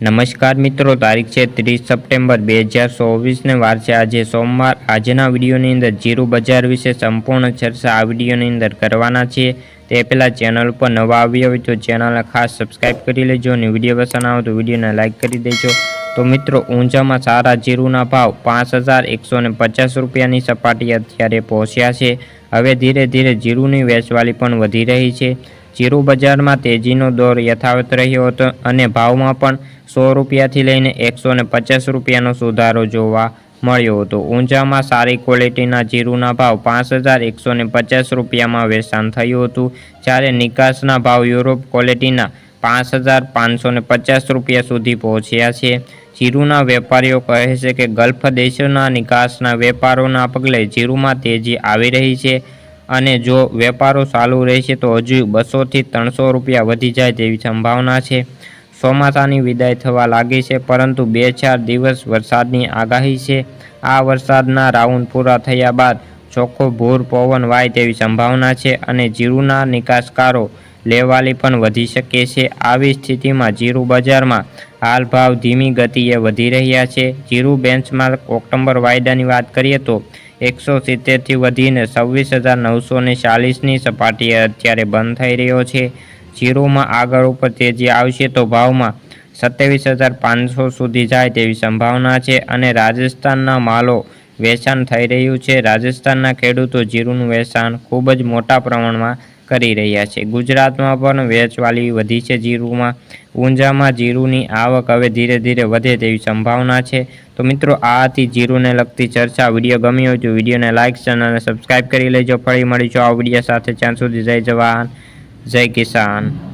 નમસ્કાર મિત્રો, તારીખ છે ત્રીસ સપ્ટેમ્બર બે હજાર ચોવીસને વાર છે. આજે સોમવાર. આજના વિડીયોની અંદર જીરું બજાર વિશે સંપૂર્ણ ચર્ચા આ વિડીયોની અંદર કરવાના છીએ તે પહેલાં ચેનલ પર નવા આવ્યા હોય તો ચેનલને ખાસ સબસ્ક્રાઈબ કરી લેજો અને વીડિયો પસંદ આવે તો વિડીયોને લાઇક કરી દેજો. તો મિત્રો, ઊંઝામાં સારા જીરુના ભાવ પાંચ હજાર એકસો પચાસ રૂપિયાની સપાટી અત્યારે પહોંચ્યા છે. હવે ધીરે ધીરે જીરુની વેચવાલી પણ વધી રહી છે. જીરું બજારમાં તેજીનો દોર યથાવત રહ્યો હતો અને ભાવમાં પણ સો રૂપિયાથી લઈને એકસો ને પચાસ રૂપિયાનો સુધારો જોવા મળ્યો હતો. ઊંઝામાં સારી ક્વોલિટીના જીરુના ભાવ પાંચ હજાર એકસો ને પચાસ રૂપિયામાં વેચાણ થયું હતું, જ્યારે નિકાસના ભાવ યુરોપ ક્વોલિટીના પાંચ હજાર પાંચસો ને પચાસ રૂપિયા સુધી પહોંચ્યા છે. જીરુના વેપારીઓ કહે છે કે ગલ્ફ દેશોના નિકાસના વેપારોના પગલે જીરુમાં તેજી આવી રહી છે. અને જો વેપારો ચાલુ રહેશે તો હજુ બસોથી ત્રણસો રૂપિયા વધી જાય તેવી સંભાવના છે. ચોમાસાની વિદાય થવા લાગી છે, પરંતુ બે ચાર દિવસ વરસાદની આગાહી છે. આ વરસાદના રાઉન્ડ પૂરા થયા બાદ ચોખ્ખો ભૂર પવન વાય તેવી સંભાવના છે અને જીરુના નિકાસકારો લેવાલી પણ વધી શકે છે. આવી સ્થિતિમાં જીરુ બજારમાં હાલ ભાવ ધીમી ગતિએ વધી રહ્યા છે. જીરુ બેન્ચમાર્ક ઓક્ટોબર વાયદાની વાત કરીએ તો એકસો સિત્તેરથી વધીને છવ્વીસ હજાર નવસો ને ચાલીસની સપાટીએ અત્યારે બંધ થઈ રહ્યો છે. જીરોમાં આગળ ઉપર તેજી આવશે તો ભાવમાં સત્યાવીસ હજાર પાંચસો સુધી જાય તેવી સંભાવના છે અને રાજસ્થાનના માલો વેચાણ થઈ રહ્યું છે. રાજસ્થાનના ખેડૂતો જીરુનું વેચાણ ખૂબ જ મોટા પ્રમાણમાં કરી રહ્યા છે. ગુજરાતમાં પણ વેચવાલી વધી છે જીરુમાં. ઊંઝામાં જીરુની આવક હવે ધીરે ધીરે વધે તેવી સંભાવના છે. તો મિત્રો આ હતી જીરુને લગતી ચર્ચા વીડિયો ગમી હોય તો વિડીયોને લાઇક ચેનલને સબસ્ક્રાઈબ કરી લેજો. ફરી મળીશું આ વીડિયો સાથે. ત્યાં સુધી જય જવાન, જય કિસાન.